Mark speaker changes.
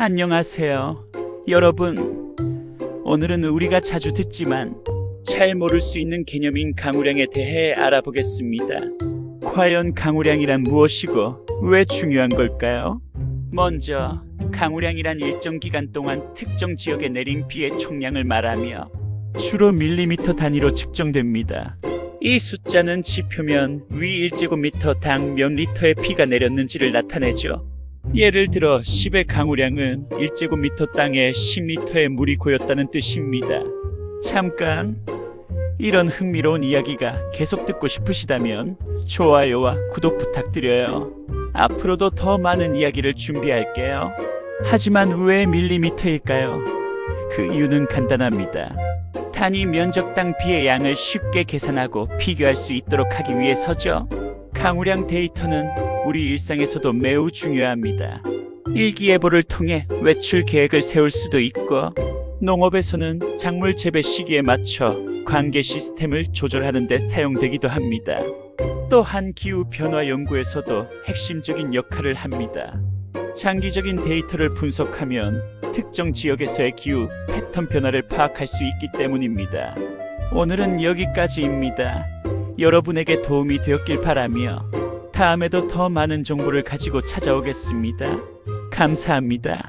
Speaker 1: 안녕하세요. 여러분. 오늘은 우리가 자주 듣지만 잘 모를 수 있는 개념인 강우량에 대해 알아보겠습니다. 과연 강우량이란 무엇이고 왜 중요한 걸까요? 먼저 강우량이란 일정 기간 동안 특정 지역에 내린 비의 총량을 말하며 주로 밀리미터 단위로 측정됩니다. 이 숫자는 지표면 위 1제곱미터당 몇 리터의 비가 내렸는지를 나타내죠. 예를 들어 10의 강우량은 1제곱미터 땅에 10리터의 물이 고였다는 뜻입니다. 잠깐 이런 흥미로운 이야기가 계속 듣고 싶으시다면 좋아요와 구독 부탁드려요. 앞으로도 더 많은 이야기를 준비할게요. 하지만 왜 밀리미터일까요? 그 이유는 간단합니다. 단위 면적당 비의 양을 쉽게 계산하고 비교할 수 있도록 하기 위해서죠. 강우량 데이터는 우리 일상에서도 매우 중요합니다. 일기예보를 통해 외출 계획을 세울 수도 있고, 농업에서는 작물 재배 시기에 맞춰 관계 시스템을 조절하는 데 사용되기도 합니다. 또한 기후 변화 연구에서도 핵심적인 역할을 합니다. 장기적인 데이터를 분석하면 특정 지역에서의 기후 패턴 변화를 파악할 수 있기 때문입니다. 오늘은 여기까지입니다. 여러분에게 도움이 되었길 바라며 다음에도 더 많은 정보를 가지고 찾아오겠습니다. 감사합니다.